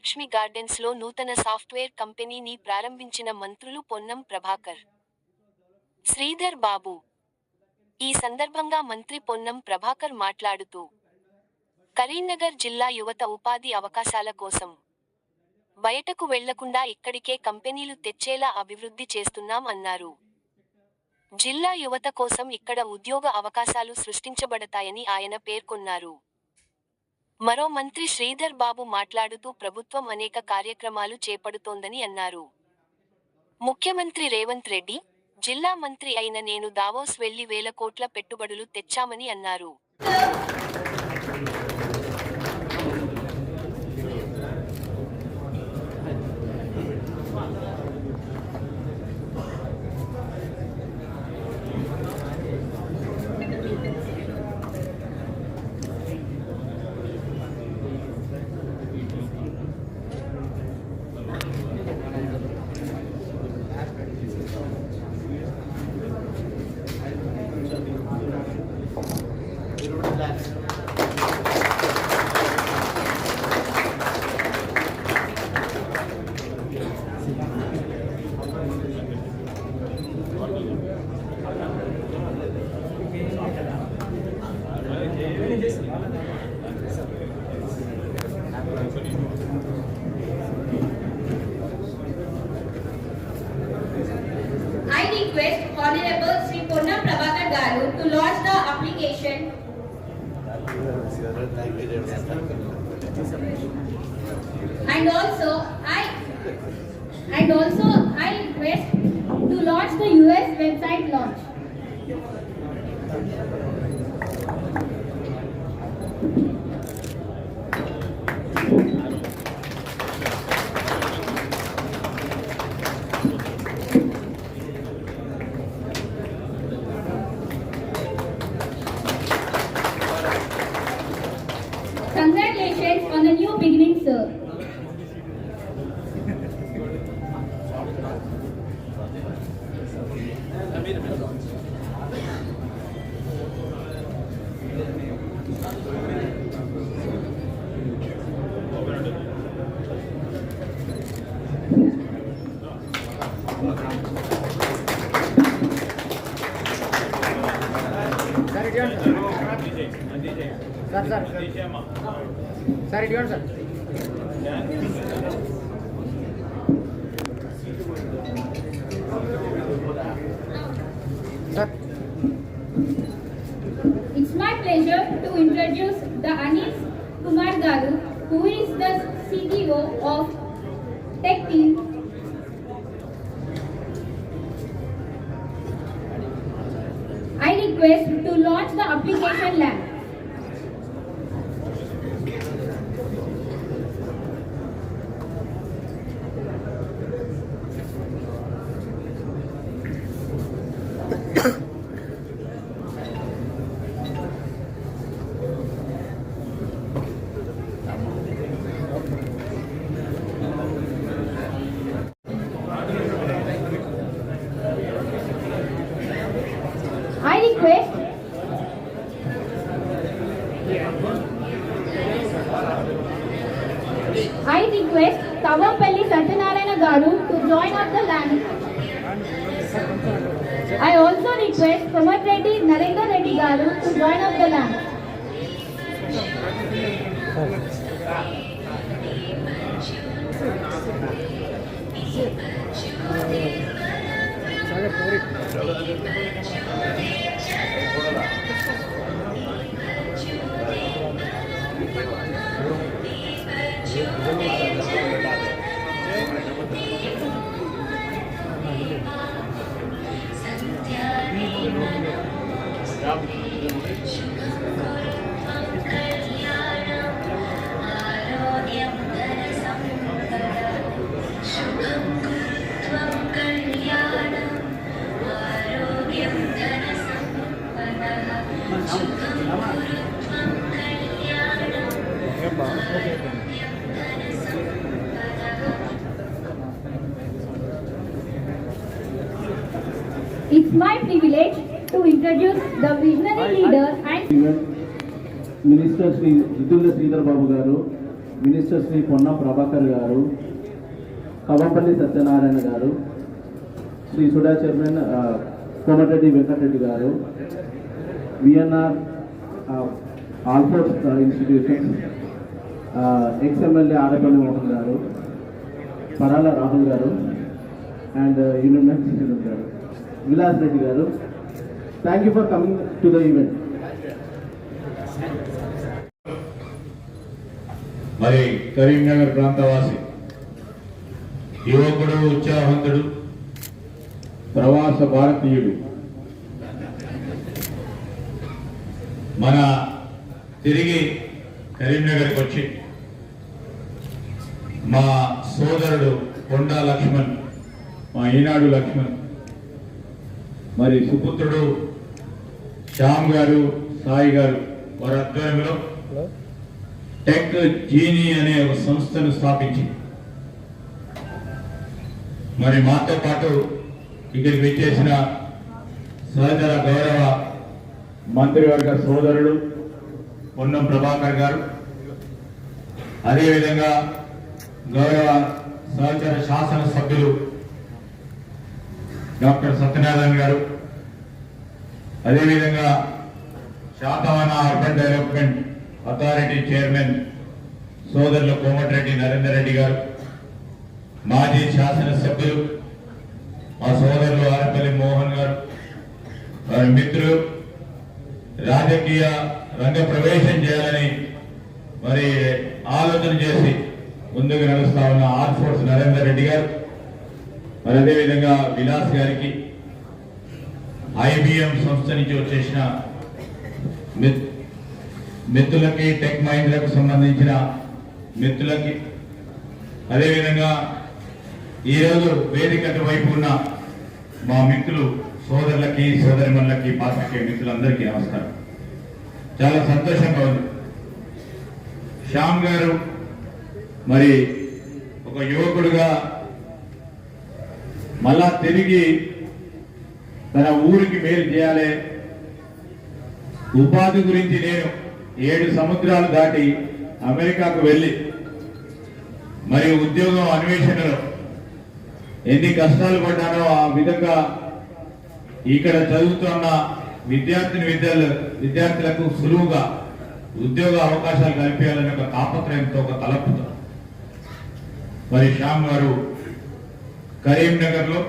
లక్ష్మి గార్డెన్స్లో గార్డెన్స్లో నూతన సాఫ్ట్వేర్ కంపెనీని ప్రారంభించిన మంత్రులు పొన్నం ప్రభాకర్. శ్రీధర్ బాబు. ఈ సందర్భంగా మంత్రి పొన్నం ప్రభాకర్ మాట్లాడుతూ కరీంనగర్ జిల్లా యువత ఉపాధి అవకాశాల కోసం బయటకు వెళ్ళకుండా ఇక్కడికే కంపెనీలు తెచ్చేలా అభివృద్ధి చేస్తున్నాం అన్నారు. జిల్లా యువత కోసం ఇక్కడ ఉద్యోగ అవకాశాలు సృష్టించబడతాయని ఆయన పేర్కొన్నారు. మరో మంత్రి శ్రీధర్ బాబు మాట్లాడుతూ ప్రభుత్వం అనేక కార్యక్రమాలు చేపడుతోందని అన్నారు. ముఖ్యమంత్రి రేవంత్ రెడ్డి జిల్లా మంత్రి అయిన నేను దావోస్ వెళ్ళి వేల కోట్ల పెట్టుబడులు తెచ్చామని అన్నారు. And also I and also sir ఇటు ఇవ్వండి sir sir It's my pleasure to introduce the Anis Kumar Garu, who is the CTO of Tech Team. I request to launch the application lab. Sir It's my privilege to introduce the visionary leader and minister Shri Jitula Sridhar Babu garu minister Shri Ponna Prabhakar garu Kavampalli Satyanarayana garu Shri SUDA chairman Komatireddy Venkatareddy garu VNR Alphore institution ex MLA Adapalli Mohan garu Parala Rahul గారు and union president garu Vilas Reddy garu thank you for coming to the event మరి కరీంనగర్ ప్రాంతవాసి యువకుడు ఉత్సాహవంతుడు ప్రవాస భారతీయుడు మన తిరిగి కరీంనగర్కి వచ్చి మా సోదరుడు కొండా లక్ష్మణ్ మా ఈనాడు లక్ష్మణ్ మరి సుపుత్రుడు శ్యామ్ గారు సాయి గారు వారి ఆధ్వర్యంలో టెక్ జీనీ అనే ఒక సంస్థను స్థాపించి మరి మాతో పాటు ఇక్కడికి వచ్చేసిన సహచర గౌరవ మంత్రివర్గ సోదరుడు పొన్నం ప్రభాకర్ గారు. అదేవిధంగా గౌరవ సహచర శాసన సభ్యులు డాక్టర్ సత్యనారాయణ గారు. అదేవిధంగా Satavahana urban development authority chairman సోదరులు కోమటిరెడ్డి నరేందర్ రెడ్డి గారు. మాజీ శాసనసభ్యులు మా సోదరులు ఆరపల్లి మోహన్ గారు. వారి మిత్రులు రాజకీయ రంగ ప్రవేశం చేయాలని మరి ఆలోచన చేసి ముందుకు నడుస్తా ఉన్న ఆర్ ఫోర్స్ నరేందర్ రెడ్డి గారు. మరి అదేవిధంగా విలాస్ గారికి ఐబిఎం సంస్థ నుంచి వచ్చేసిన మిత్రులకి టెక్ మైండ్లకు సంబంధించిన మిత్రులకి. అదేవిధంగా ఈరోజు వేదిక వైపు ఉన్న మా మిత్రులు సోదరులకి సోదరిమణులకి పాత్రికే మిత్రులందరికీ నమస్కారం. చాలా సంతోషంగా ఉంది. శ్యామ్ గారు మరి ఒక యువకుడుగా మళ్ళా తిరిగి తన ఊరికి మేలు చేయాలి. ఉపాధి గురించి నేను ఏడు సముద్రాలు దాటి అమెరికాకు వెళ్ళి మరి ఉద్యోగం అన్వేషణలో ఎన్ని కష్టాలు పడ్డానో ఆ విధంగా ఇక్కడ చదువుతున్న విద్యార్థిని విద్యలు విద్యార్థులకు సులువుగా ఉద్యోగ అవకాశాలు కల్పించాలనే ఒక తాపత్రయంతో ఒక తలపుతో మరి శ్యామ్ గారు కరీంనగర్లో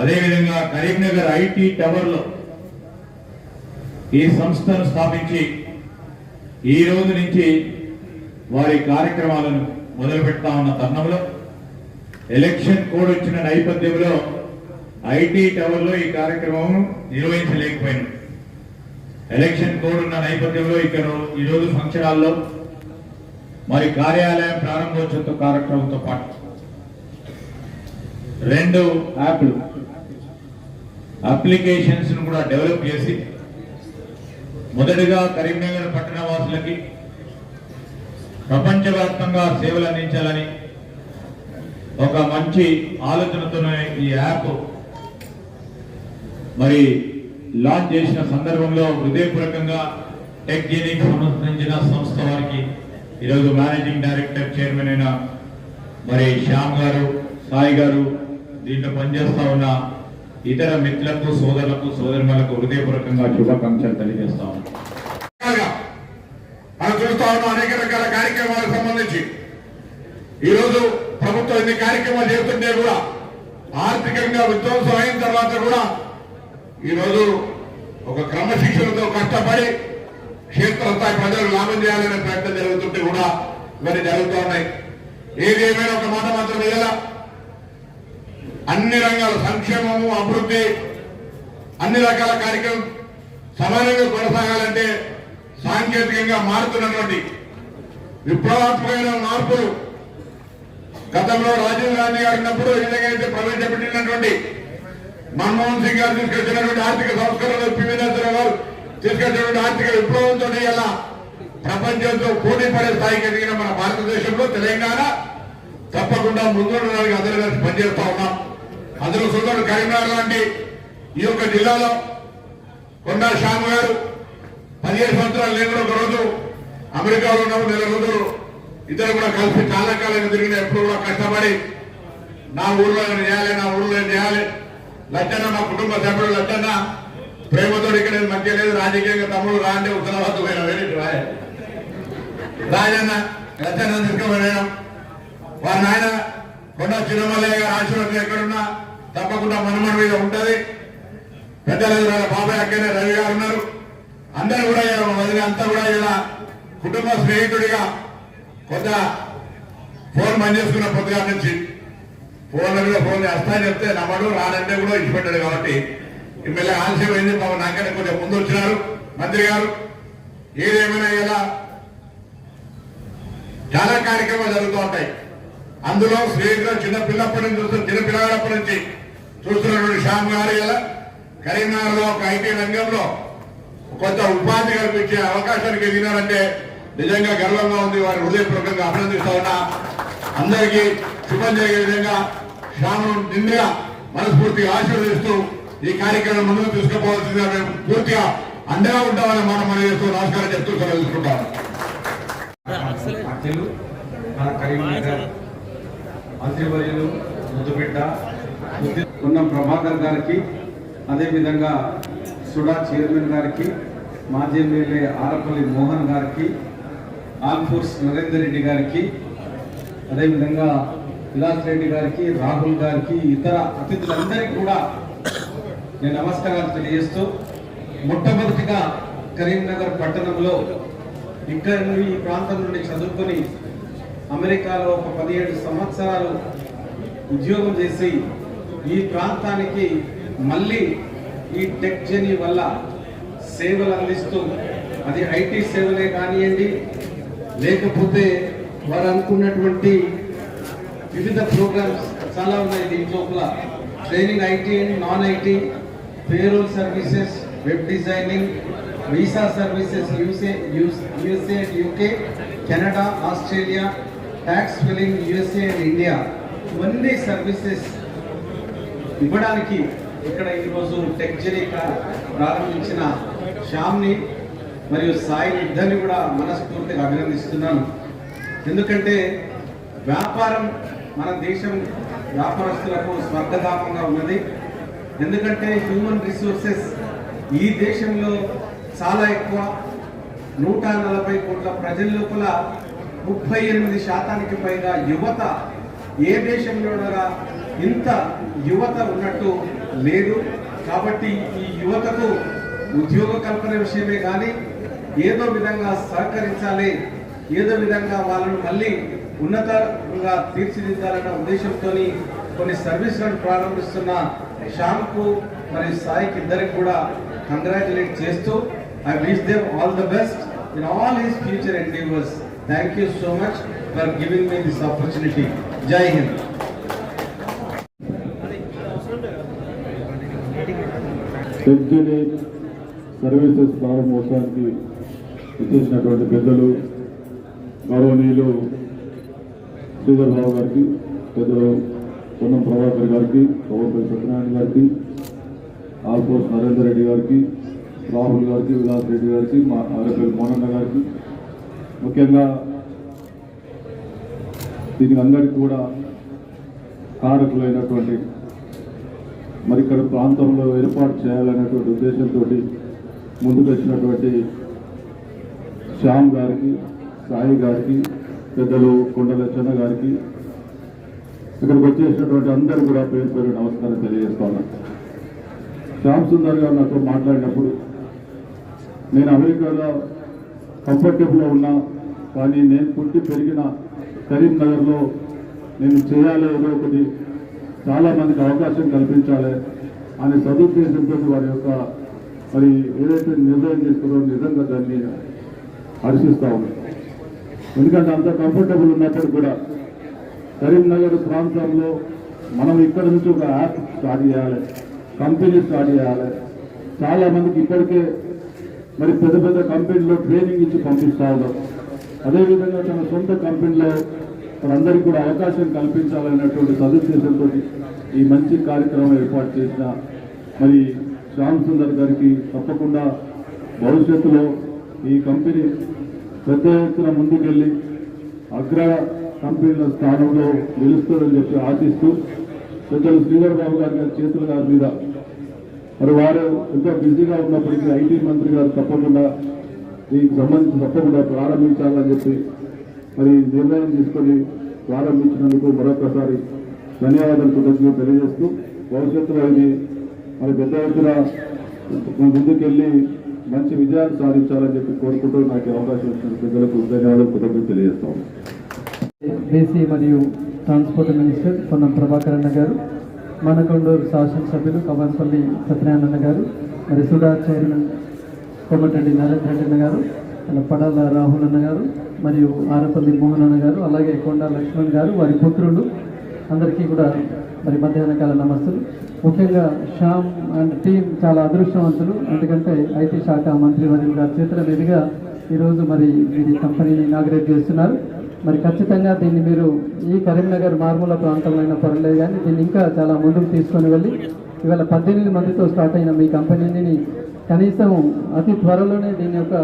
అదేవిధంగా కరీంనగర్ ఐటీ టవర్లో ఈ సంస్థను స్థాపించి ఈ రోజు నుంచి వారి కార్యక్రమాలను మొదలు పెడతా ఉన్న తరుణంలో ఎలక్షన్ కోడ్ వచ్చిన నేపథ్యంలో ఐటీ టవర్లో ఈ కార్యక్రమం నిర్వహించలేకపోయింది ఎలక్షన్ కోడ్ ఉన్న నేపథ్యంలో ఇక్కడ ఈరోజు ఫంక్షన్ హాల్లో మరి కార్యాలయం ప్రారంభోత్సవ కార్యక్రమంతో పాటు రెండు యాప్లు అప్లికేషన్స్ కూడా డెవలప్ చేసి మొదటిగా కరీంనగర్ పట్టణ వాసులకి ప్రపంచవ్యాప్తంగా సేవలు అందించాలని ఒక మంచి ఆలోచనతోనే ఈ యాప్ మరి లాంచ్ చేసిన సందర్భంలో హృదయపూర్వకంగా టెక్ జీనికి సంబంధించిన సంస్థ వారికి ఈరోజు మేనేజింగ్ డైరెక్టర్ చైర్మన్ అయిన మరి శ్యామ్ గారు సాయి గారు దీంట్లో పనిచేస్తా ఉన్న ఇతర మిత్రులకు సోదరులకు సోదరులకు హృదయపూర్వకంగా శుభాకాంక్షలు తెలియజేస్తా ఉన్నాను మనం చూస్తా ఉన్నాం అనేక రకాల కార్యక్రమాలకు సంబంధించి. ఈరోజు ప్రభుత్వం ఎన్ని కార్యక్రమాలు చేస్తుంటే కూడా ఆర్థికంగా విధ్వంసం అయిన తర్వాత కూడా ఈరోజు ఒక క్రమశిక్షణతో కష్టపడి క్షేత్రస్థాయి ప్రజలు లాభం చేయాలనే ప్రయత్నం జరుగుతుంటే కూడా ఇవన్నీ జరుగుతూ ఉన్నాయి. ఏది ఏమైనా ఒక మాట మాత్రం వేయాల అన్ని రంగాల సంక్షేమము అభివృద్ధి అన్ని రకాల కార్యక్రమం సమానంగా కొనసాగాలంటే సాంకేతికంగా మారుతున్నటువంటి విప్లవాత్మకమైన మార్పులు గతంలో రాజీవ్ గాంధీ గారు ఉన్నప్పుడు ఈ విధంగా అయితే ప్రవేశపెట్టినటువంటి మన్మోహన్ సింగ్ గారు తీసుకొచ్చినటువంటి ఆర్థిక సంస్కరణలు పివి నరసింహరావు గారు తీసుకొచ్చినటువంటి ఆర్థిక విప్లవంతో ఇలా ప్రపంచంతో పోటీ పడే స్థాయికి ఎదిగిన మన భారతదేశంలో తెలంగాణ తప్పకుండా ముందుండడానికి అందరూ కలిసి పనిచేస్తా ఉన్నాం. అందరూ సోదరుడు కరీంనగర్ లాంటి ఈ యొక్క జిల్లాలో కొండా శ్యామ్ గారు పదిహేను సంవత్సరాలు నేను ఒక రోజు అమెరికాలో ఉన్నప్పుడు నెల రోజులు ఇద్దరు కూడా కలిసి చాలా కాలంగా తిరిగిన ఎప్పుడు కూడా కష్టపడి నా ఊర్లో చేయాలి నా ఊర్లో చేయాలి. లచ్చన్న మా కుటుంబ సభ్యుడు లచ్చన్న. ప్రేమతో ఇక్కడ మధ్య లేదు రాజకీయంగా తమ్ముడు రాండి ఉత్తరావద్దు పోయిన వేరే రాయ. రాజన్న లచ్చన్న తీసుకుపోయినాం వారి నాయన కొండ చిన్నమల్లయ్య గారు ఆశీర్వాదం ఎక్కడున్నా తప్పకుండా మనమన మీద ఉంటది. పెద్దలేదు బాబాయ్ అక్కనే రవి గారు ఉన్నారు. అందరూ కూడా వదిలి అంతా కూడా ఇలా కుటుంబ స్నేహితుడిగా కొంత ఫోన్ పనిచేసుకున్న పొద్దుగారి నుంచి ఫోన్ల మీద ఫోన్ చేస్తా చెప్తే నమ్మడు రానంటే కూడా ఇచ్చిపెట్టాడు కాబట్టి. ఎమ్మెల్యే ఆలస్యం అయింది పాపం నాకనే కొంచెం ముందు వచ్చినారు. మంత్రి గారు ఏదేమైనా ఇలా చాలా కార్యక్రమాలు జరుగుతూ ఉంటాయి. అందులో స్నేహితులు చిన్న పిల్లప్పటి నుంచి చూస్తున్న చిన్న పిల్లగాడప్పటి నుంచి చూస్తున్నటువంటి శ్యామ్ గారు ఇలా కరీంనగర్లో ఒక ఐటీ రంగంలో కొంత ఉపాధి కల్పించే అవకాశానికి ఎదిగినారంటే నిజంగా గర్వంగా ఉంది. వారి హృదయపూర్వకంగా అభినందిస్తా ఉన్నా. అందరికీ శుభం జరిగే విధంగా శ్యామును నిండుగా మనస్ఫూర్తిగా ఆశీర్వదిస్తూ ఈ కార్యక్రమం ముందుకు తీసుకుపోవాల్సిందిగా మేము పూర్తిగా అండగా ఉంటామని మాట మనం చేస్తూ నమస్కారం చెప్తూ సెలవు మన కరీంనగర్ మంత్రివర్యులు ముద్దుబిడ్డ ఉన్న ప్రభాకర్ గారికి అదేవిధంగా సుడా చైర్మన్ గారికి మాజీ ఎమ్మెల్యే ఆరపల్లి మోహన్ గారికి ఆల్ఫోర్స్ నరేందర్ రెడ్డి గారికి అదేవిధంగా విలాస్ రెడ్డి గారికి రాహుల్ గారికి ఇతర అతిథులందరికీ కూడా నేను నమస్కారాలు తెలియజేస్తూ మొట్టమొదటిగా కరీంనగర్ పట్టణంలో ఇక్కడ నుండి ఈ ప్రాంతం నుండి చదువుకొని అమెరికాలో ఒక పదిహేడు సంవత్సరాలు ఉద్యోగం చేసి ఈ ప్రాంతానికి మళ్ళీ ఈ టెక్ జర్నీ వల్ల సేవలు అందిస్తూ అది ఐటీ సేవలే కానివ్వండి లేకపోతే వారు అనుకున్నటువంటి వివిధ ప్రోగ్రామ్స్ చాలా ఉన్నాయి దీంట్లోపల training IT and non IT payroll services web designing visa services you say USA and UK Canada Australia tax filling USA and India ఇవన్నీ సర్వీసెస్ ఇవ్వడానికి ఇక్కడ ఈరోజు టెక్ జెనీ ప్రారంభించిన శ్యామ్ని మరియు సాయి ఇద్దరిని కూడా మనస్ఫూర్తిగా అభినందిస్తున్నాను. ఎందుకంటే వ్యాపారం మన దేశం వ్యాపారస్తులకు స్వర్గధామంగా ఉన్నది. ఎందుకంటే హ్యూమన్ రిసోర్సెస్ ఈ దేశంలో చాలా ఎక్కువ. నూట నలభై కోట్ల ప్రజల లోపల ముప్పై ఎనిమిది శాతానికి పైగా యువత ఏ దేశంలోనగా ఇంత యువత ఉన్నట్టు లేదు. కాబట్టి ఈ యువతకు ఉద్యోగ కల్పన విషయమే కానీ ఏదో విధంగా సహకరించాలి. ఏదో విధంగా వాళ్ళను మళ్ళీ ఉన్నతంగా తీర్చిదిద్దాలన్న ఉద్దేశంతో కొన్ని సర్వీసులను ప్రారంభిస్తున్న శ్యామ్కు మరియు సాయికి ఇద్దరికి కూడా కంగ్రాచులేట్ చేస్తూ I wish them all the best in all his future endeavours thank you so much for giving me this opportunity జై హింద్ సెంచురీ సర్వీసెస్ ప్రారంభోత్సవానికి ఇచ్చేసినటువంటి పెద్దలు గౌరవనీయులు శ్రీధర్ గారికి పెద్దలు పొన్నం ప్రభాకర్ గారికి ప్రభుత్వ సత్యనారాయణ గారికి ఆల్పోస్ నరేందర్ రెడ్డి గారికి రాహుల్ గారికి విలాస్ రెడ్డి గారికి మా ఆర్ఎఫ్ఎల్ మోనన్న గారికి ముఖ్యంగా దీనికి అందరికీ కూడా కారకులైనటువంటి మరి ఇక్కడ ప్రాంతంలో ఏర్పాటు చేయాలనేటువంటి ఉద్దేశంతో ముందుకు వచ్చినటువంటి శ్యామ్ గారికి సాయి గారికి పెద్దలు కొండలచ్చన్న గారికి ఇక్కడికి వచ్చేసినటువంటి అందరూ కూడా పేరు పేరు నమస్కారం తెలియజేస్తాను శ్యామ్ సుందర్ గారు నాతో మాట్లాడినప్పుడు నేను అమెరికాలో కంఫర్టబుల్గా ఉన్నా కానీ నేను పుట్టి పెరిగిన కరీంనగర్లో నేను చేయాలి ఏదో ఒకటి చాలామందికి అవకాశం కల్పించాలి అనే సదుద్దేశంతో వారి యొక్క మరి ఏదైతే నిర్ణయం తీసుకున్నారో నిజంగా దాన్ని హర్షిస్తూ ఉన్నాను ఎందుకంటే అంత కంఫర్టబుల్ ఉన్నప్పుడు కూడా కరీంనగర్ ప్రాంతంలో మనం ఇక్కడ నుంచి ఒక యాప్ స్టార్ట్ చేయాలి కంపెనీ స్టార్ట్ చేయాలి. చాలా మందికి ఇప్పటికే మరి పెద్ద పెద్ద కంపెనీలో ట్రైనింగ్ ఇచ్చి పంపిస్తా ఉన్నారు. అదేవిధంగా తన సొంత కంపెనీలో అందరికీ కూడా అవకాశం కల్పించాలనేటువంటి సదుద్దేశంతో ఈ మంచి కార్యక్రమం ఏర్పాటు చేసిన మరి శ్యామ్ సుందర్ గారికి తప్పకుండా భవిష్యత్తులో ఈ కంపెనీ పెద్ద ఎత్తున ముందుకెళ్ళి అగ్ర కంపెనీల స్థానంలో నిలుస్తారని చెప్పి ఆశిస్తూ పెద్దలు శ్రీధర్ బాబు గారి గారి చేతుల గారి మీద మరి వారు ఎంతో బిజీగా ఉన్నప్పటికీ ఐటీ మంత్రి గారు తప్పకుండా దీనికి సంబంధించి తప్పకుండా ప్రారంభించాలని చెప్పి మరి నిర్ణయం తీసుకొని ప్రారంభించినందుకు మరొకసారి ధన్యవాదాలు కృతజ్ఞతలు తెలియజేస్తూ భవిష్యత్తులో ఇది మరి పెద్ద ఎత్తున ముందుకెళ్ళి మంచి విజయాలు సాధించాలని చెప్పి కోరుకుంటూ నాకు అవకాశం ఇచ్చిన ప్రజలకు ధన్యవాదాలు కృతజ్ఞతలు తెలియజేస్తాము. బీసీ మరియు ట్రాన్స్పోర్ట్ మినిస్టర్ పొన్నం ప్రభాకర్ అన్న గారు మనకొండూరు శాసనసభ్యులు కవన్పల్లి సత్యనారాయణ గారు మరి సుడా చైర్మన్ కోమటిరెడ్డి నరేంద్ర రెడ్డి అన్న గారు అలా పడాల రాహుల్ అన్న గారు మరియు ఆరపల్లి మోహన్ అన్న గారు అలాగే కొండ లక్ష్మణ్ గారు వారి పుత్రులు అందరికీ కూడా మరి మధ్యాహ్న కాల నమస్తులు ముఖ్యంగా శ్యామ్ అండ్ టీం చాలా అదృష్టవంతులు. ఎందుకంటే ఐటీ శాఖ మంత్రి వర్యులు గారి చేతుల మీదుగా ఈరోజు మరి వీరి కంపెనీని ఇనాగ్రేట్ చేస్తున్నారు. మరి ఖచ్చితంగా దీన్ని మీరు ఈ కరీంనగర్ మారుమూల ప్రాంతంలో అయినా పర్లేదు కానీ దీన్ని ఇంకా చాలా ముందుకు తీసుకొని వెళ్ళి ఇవాళ పద్దెనిమిది మందితో స్టార్ట్ అయిన మీ కంపెనీని కనీసం అతి త్వరలోనే దీని యొక్క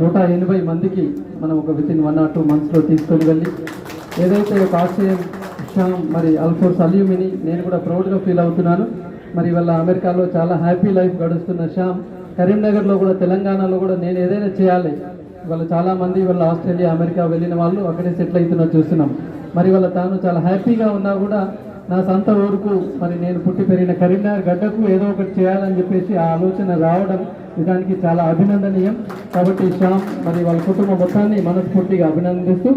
నూట ఎనభై మందికి మనం ఒక వితిన్ వన్ ఆర్ టూ మంత్స్లో తీసుకొని వెళ్ళి ఏదైతే ఒక ఆశయం శ్యామ్ మరి అల్ఫోర్స్ అల్యూమిని నేను కూడా ప్రౌడ్గా ఫీల్ అవుతున్నాను. మరి ఇవాళ అమెరికాలో చాలా హ్యాపీ లైఫ్ గడుస్తున్న శ్యామ్ కరీంనగర్లో కూడా తెలంగాణలో కూడా నేను ఏదైనా చేయాలి. ఇవాళ చాలామంది ఇవాళ వాళ్ళ ఆస్ట్రేలియా అమెరికా వెళ్ళిన వాళ్ళు అక్కడే సెటిల్ అవుతున్నా చూస్తున్నాం. మరి వాళ్ళ తాను చాలా హ్యాపీగా ఉన్నా కూడా నా సొంత ఊరుకు మరి నేను పుట్టి పెరిగిన కరీంనగర్ గడ్డకు ఏదో ఒకటి చేయాలని చెప్పేసి ఆ ఆలోచన రావడం నిజానికి చాలా అభినందనీయం. కాబట్టి శ్యామ్ మరి వాళ్ళ కుటుంబం మొత్తాన్ని మనస్ఫూర్తిగా అభినందిస్తూ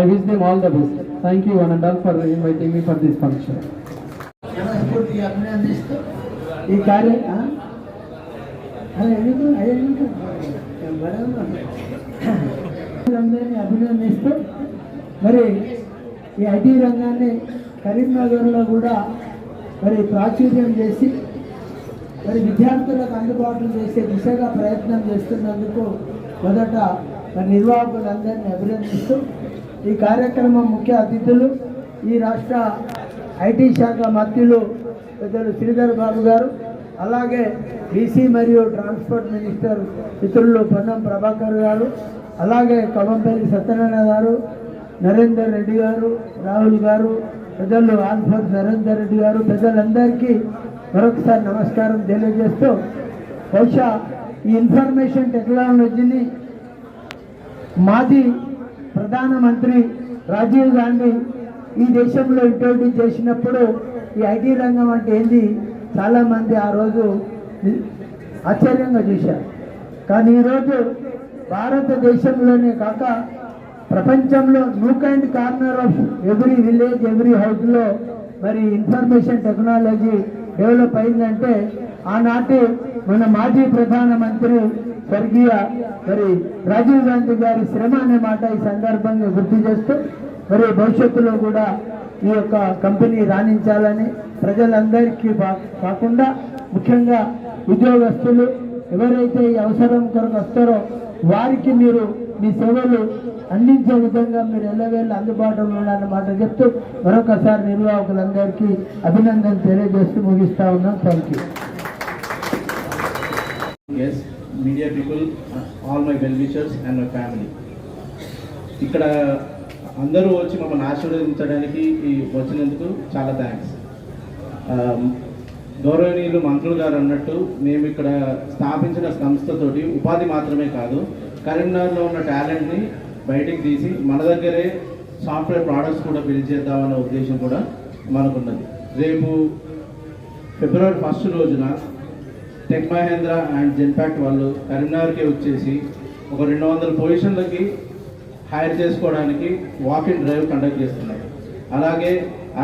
I wish them all the best thank you one and all for inviting me for this function. అభినందిస్తూ ఈ కార్య అందరినీ అభినందిస్తూ మరి ఈ ఐటీ రంగాన్ని కరీంనగర్లో కూడా మరి ప్రాచుర్యం చేసి మరి విద్యార్థులకు అందుబాటులో చేసే దిశగా ప్రయత్నం చేస్తున్నందుకు మొదట మరి నిర్వాహకులందరినీ అభినందిస్తూ ఈ కార్యక్రమం ముఖ్య అతిథులు ఈ రాష్ట్ర ఐటీ శాఖ మంత్రులు పెద్దలు శ్రీధర్ బాబు గారు అలాగే బీసీ మరియు ట్రాన్స్పోర్ట్ మినిస్టర్ మిత్రులు పొన్నం ప్రభాకర్ గారు అలాగే కవంపల్లి సత్యనారాయణ గారు నరేందర్ రెడ్డి గారు రాహుల్ గారు పెద్దలు ఆల్ఫోన్స్ నరేందర్ రెడ్డి గారు పెద్దలందరికీ మరొకసారి నమస్కారం తెలియజేస్తూ బహుశా ఈ ఇన్ఫర్మేషన్ టెక్నాలజీని మాజీ ప్రధానమంత్రి రాజీవ్ గాంధీ ఈ దేశంలో ఇంట్రొడ్యూస్ చేసినప్పుడు ఈ ఐటీ రంగం అంటే ఏంది? చాలామంది ఆ రోజు ఆశ్చర్యంగా చూశారు. కానీ ఈరోజు భారతదేశంలోనే కాక ప్రపంచంలో nook and corner of every village every హౌస్లో మరి ఇన్ఫర్మేషన్ టెక్నాలజీ డెవలప్ అయిందంటే ఆనాటి మన మాజీ ప్రధానమంత్రి స్వర్గీయ మరి రాజీవ్ గాంధీ గారి శ్రమ అనే మాట ఈ సందర్భంగా గుర్తు చేస్తూ మరి భవిష్యత్తులో కూడా ఈ యొక్క కంపెనీ రాణించాలని ప్రజలందరికీ బా- కాకుండా ముఖ్యంగా ఉద్యోగస్తులు ఎవరైతే ఈ అవసరం కొరకు వస్తారో వారికి మీరు మీ సేవలు అందించే విధంగా మీరు ఎల్లవేళ్ళు అందుబాటులో ఉండాలన్నమాట చెప్తూ మరొకసారి నిర్వాహకులందరికీ అభినందన తెలియజేస్తూ ముగిస్తా ఉన్నాం. Thank you S media people all my well wishers and my family ఇక్కడ అందరూ వచ్చి మమ్మల్ని ఆశీర్వదించడానికి వచ్చినందుకు చాలా థ్యాంక్స్ um, గౌరవనీయులు మంత్రులు గారు అన్నట్టు మేము ఇక్కడ స్థాపించిన సంస్థతోటి ఉపాధి మాత్రమే కాదు కరీంనగర్లో ఉన్న టాలెంట్ని బయటికి తీసి మన దగ్గరే సాఫ్ట్వేర్ ప్రోడక్ట్స్ కూడా బిల్డ్ చేద్దామన్న ఉద్దేశం కూడా మనకున్నది. రేపు ఫిబ్రవరి ఫస్ట్ రోజున టెక్ మహేంద్ర అండ్ జెన్పాక్ట్ వాళ్ళు కరీంనగర్కి వచ్చేసి ఒక రెండు వందల పొజిషన్లకి హైర్ చేసుకోవడానికి వాక్ ఇన్ డ్రైవ్ కండక్ట్ చేస్తున్నారు. అలాగే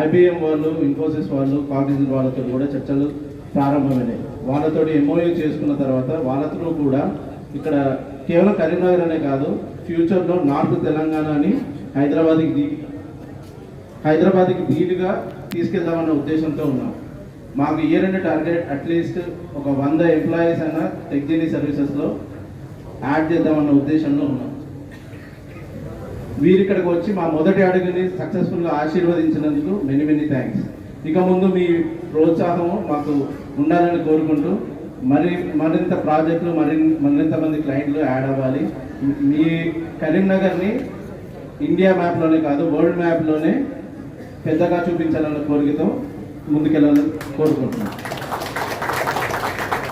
ఐబిఎం వాళ్ళు ఇన్ఫోసిస్ వాళ్ళు కాగ్నిజన్ వాళ్ళతో కూడా చర్చలు ప్రారంభమైనాయి. వాళ్ళతో ఎంఓయూ చేసుకున్న తర్వాత వాళ్ళతో కూడా ఇక్కడ కేవలం కరీంనగర్ అనే కాదు ఫ్యూచర్లో నార్త్ తెలంగాణని హైదరాబాద్కి దీ హైదరాబాద్కి ధీటుగా తీసుకెళ్దామన్న ఉద్దేశంతో ఉన్నాం. మాకు ఇయర్ అండ్ టార్గెట్ అట్లీస్ట్ ఒక వంద ఎంప్లాయీస్ అయినా టెక్జీనీ సర్వీసెస్లో యాడ్ చేద్దామన్న ఉద్దేశంలో ఉన్నాం. వీరు ఇక్కడికి వచ్చి మా మొదటి అడుగుని సక్సెస్ఫుల్గా ఆశీర్వదించినందుకు మెనీ మెనీ థ్యాంక్స్ ఇక ముందు మీ ప్రోత్సాహము మాకు ఉండాలని కోరుకుంటూ మరి మరింత ప్రాజెక్టులు మరి మరింత మంది క్లయింట్లు యాడ్ అవ్వాలి. మీ కరీంనగర్ని ఇండియా మ్యాప్లోనే కాదు వరల్డ్ మ్యాప్లోనే పెద్దగా చూపించాలన్న కోరికతో ముందుకెళ్ళాలని కోరుకుంటున్నాను.